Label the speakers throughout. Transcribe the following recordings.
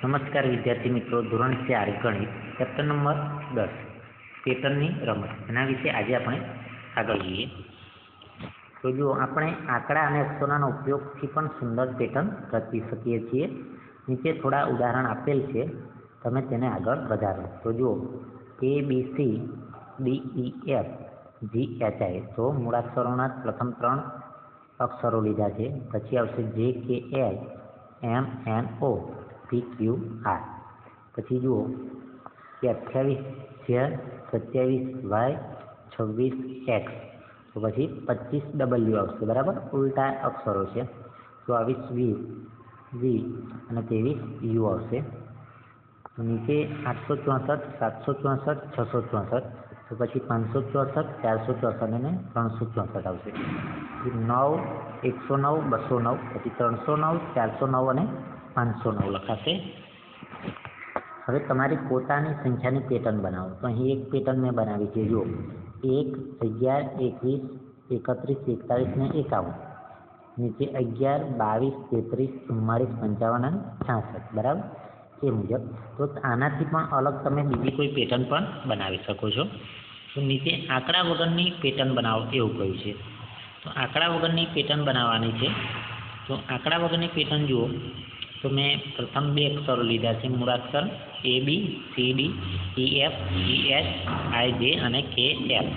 Speaker 1: નમસ્કાર વિદ્યાર્થી મિત્રો, ધોરણ ચાર ગણિત ચેપ્ટર નંબર દસ, પેટર્નની રમત. એના વિશે આજે આપણે આગળ જઈએ. તો જુઓ, આપણે આંકડા અને અક્ષરોના ઉપયોગથી પણ સુંદર પેટર્ન રચી શકીએ છીએ. નીચે થોડા ઉદાહરણ આપેલ છે. તમે તેને આગળ વધારો. તો જુઓ A B C D E F G H I તો મૂળાક્ષરોના પ્રથમ ત્રણ અક્ષરો લીધા છે. પછી આવશે J K H M N O P Q R પછી જુઓ કે અઠ્યાવીસ ઝેડ સત્યાવીસ વાય છવ્વીસ એક્સ. તો પછી પચીસ ડબલ્યુ આવશે. બરાબર? ઉલટા અક્ષરો છે. ચોવીસ વી વી અને ત્રેવીસ યુ આવશે. તો નીચે આઠસો ચોસઠ, સાતસો ચોસઠ, છસો ચોસઠ. તો પછી પાંચસો ચોસઠ, ચારસો ચોસઠ અને ત્રણસો ચોસઠ આવશે. નવ, એકસો નવ, બસો નવ. પછી ત્રણસો નવ, ચારસો નવ અને પાંચસો નવ લખાશે. હવે તમારી પોતાની સંખ્યાની પેટર્ન બનાવો. તો અહીં એક પેટર્ન મેં બનાવી છે, જુઓ. એક, અગિયાર, એકવીસ, એકત્રીસ, એકતાલીસ ને એકાવન. નીચે અગિયાર, બાવીસ, તેત્રીસ, ચુમ્માળીસ, પંચાવન અને છાસઠ. બરાબર? એ મુજબ. તો આનાથી પણ અલગ તમે બીજી કોઈ પેટર્ન પણ બનાવી શકો છો. તો નીચે આંકડા વગરની પેટર્ન બનાવો એવું કહ્યું છે. તો આંકડા વગરની પેટર્ન બનાવવાની છે. તો આંકડા વગરની પેટર્ન જુઓ. તો મેં પ્રથમ બે અક્ષરો લીધા છે. મૂળાક્ષર A B C D E F E H I J અને કે એફ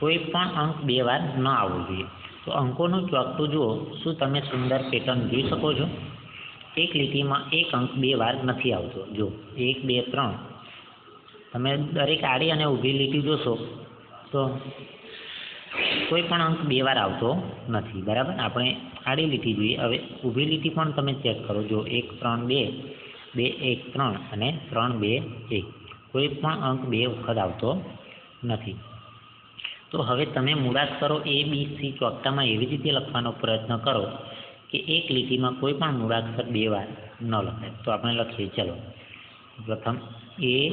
Speaker 1: કોઈ પણ અંક બે વાર ન આવવો જોઈએ. તો અંકોનું ચોકટું જુઓ, શું તમે સુંદર પેટર્ન જોઈ શકો છો? એક લીટીમાં એક અંક બે વાર નથી આવતો. જો એક, બે, ત્રણ. તમે દરેક આડી અને ઊભી લીટી જોશો તો કોઈ પણ અંક બે વાર આવતો નથી, બરાબર? આપણે આડી લીટી જોઈએ. હવે ઊભી લીટી પણ તમે ચેક કરો. જો એક, ત્રણ, બે બે, એક, ત્રણ અને ત્રણ, બે, એક. કોઈ પણ અંક બે વખત આવતો નથી. તો હવે તમે મૂળાક્ષરો એ બી સી ચોકટામાં એવી રીતે લખવાનો પ્રયત્ન કરો કે એક લીટીમાં કોઈ પણ મૂળાક્ષર બે વાર ન લખાય. તો આપણે લખીએ, ચલો. પ્રથમ એ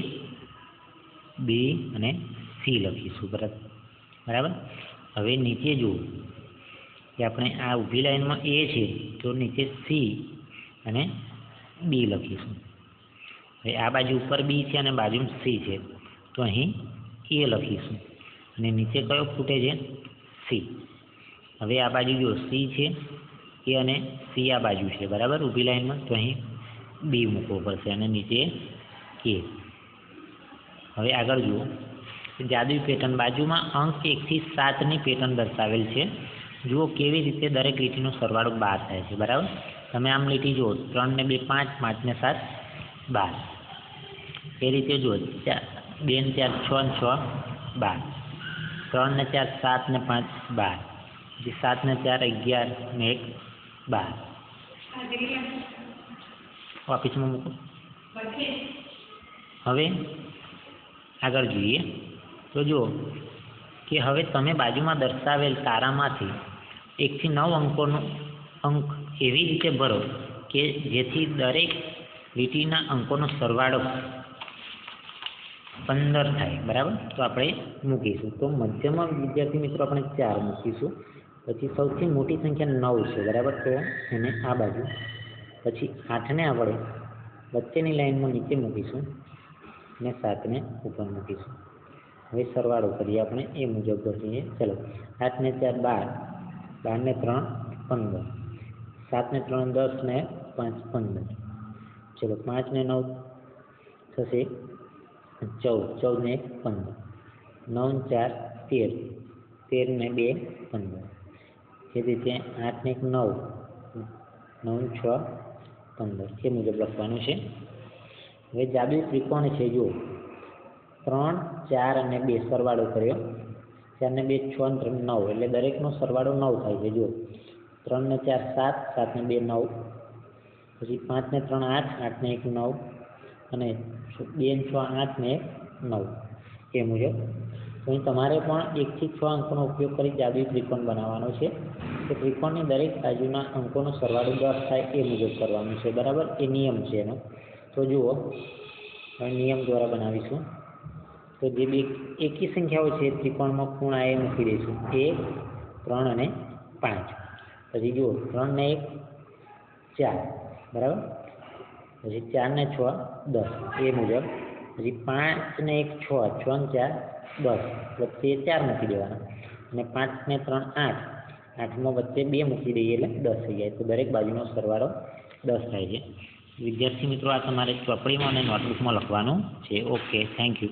Speaker 1: બી અને સી લખીશું. બરાબર? બરાબર? હવે નીચે જુઓ કે આપણે આ ઊભી લાઈનમાં એ છે તો નીચે સી અને બી લખીશું. હવે આ બાજુ ઉપર બી છે અને બાજુમાં સી છે. તો અહીં એ લખીશું. અને નીચે કયો ફૂટે છે? સી. હવે આ બાજુ જો સી છે, એ અને સી આ બાજુ છે. બરાબર? ઊભી લાઈનમાં તો અહીં બી મૂકવો પડશે અને નીચે કે. હવે આગળ જુઓ. જાદુઈ પેટર્ન બાજુમાં અંક એકથી સાતની પેટર્ન દર્શાવેલ છે. જુઓ કેવી રીતે દરેક લીટીનો સરવાળો બાર થાય છે બરાબર? તમે આમ લીટી જુઓ ત્રણ ને બે પાંચ પાંચ ને સાત બાર. એ રીતે જુઓ ચાર બે ને ચાર છ ને છ બાર. ત્રણ ને ચાર સાત ને પાંચ બાર. પછી સાત ને ચાર અગિયાર ને એક બાર. ઓફિસમાં મૂકો. હવે આગળ જોઈએ. તો જુઓ કે હવે તમે બાજુમાં દર્શાવેલ તારામાંથી એકથી નવ અંકોનો અંક એવી રીતે ભરો કે જેથી દરેક લીટીના અંકોનો સરવાળો પંદર થાય. બરાબર? તો આપણે મૂકીશું. તો મધ્યમાં વિદ્યાર્થી મિત્રો આપણે ચાર મૂકીશું. પછી સૌથી મોટી સંખ્યા નવ છે. બરાબર? તો એને આ બાજુ. પછી આઠને આપણે વચ્ચેની લાઇનમાં નીચે મૂકીશું. અને સાતને ઉપર મૂકીશું. હવે સરવાળો કરીએ આપણે. એ મુજબ કરીએ. ચલો આઠને ચાર, બાર. બારને ત્રણ, પંદર. સાતને ત્રણ દસ ને પાંચ, પંદર. ચલો, પાંચને નવ થશે ચૌદ. ચૌદ ને એક, પંદર. નવ ચાર, તેર. તેર ને બે, પંદર. એ રીતે આઠ ને એક, નવ. નવ છ, પંદર. એ મુજબ લખવાનું છે. હવે જાદુઈ ત્રિકોણ છે, જુઓ. ત્રણ, ચાર અને બે સરવાળો કર્યો. ચાર ને બે, છ અને ત્રણ નવ, એટલે દરેકનો સરવાળો નવ થાય છે, જુઓ. ત્રણ ને ચાર, સાત સાત ને બે, નવ. પછી પાંચ ને ત્રણ, આઠ આઠ ને એક, નવ. અને બે ને છ, આઠ ને નવ. એ મુજબ. અહીં તમારે પણ એકથી છ અંકોનો ઉપયોગ કરી જાદુઈ ત્રિકોણ બનાવવાનો છે. તો ત્રિકોણની દરેક બાજુના અંકોનો સરવાળો દસ થાય એ મુજબ કરવાનું છે. બરાબર? એ નિયમ છે એનો. તો જુઓ. નિયમ દ્વારા બનાવીશું. તો જે બે એકી સંખ્યાઓ છે, ત્રિકોણમાં ખૂણા એ મૂકી દઈશું. એક, ત્રણ અને પાંચ. પછી જુઓ, ત્રણ ને એક, ચાર. બરાબર? પછી ચાર ને છ, દસ. એ મુજબ. પછી પાંચ ને એક, છ. છ ને ચાર, દસ. વચ્ચે ચાર મૂકી દેવાના. અને પાંચ ને ત્રણ, આઠ. આઠમાં વચ્ચે બે મૂકી દઈએ એટલે દસ થઈ જાય. તો દરેક બાજુનો સરવાળો દસ થાય છે. વિદ્યાર્થી મિત્રો, આ તમારે ચોપડીમાં અને નોટબુકમાં લખવાનું છે. Okay, thank you.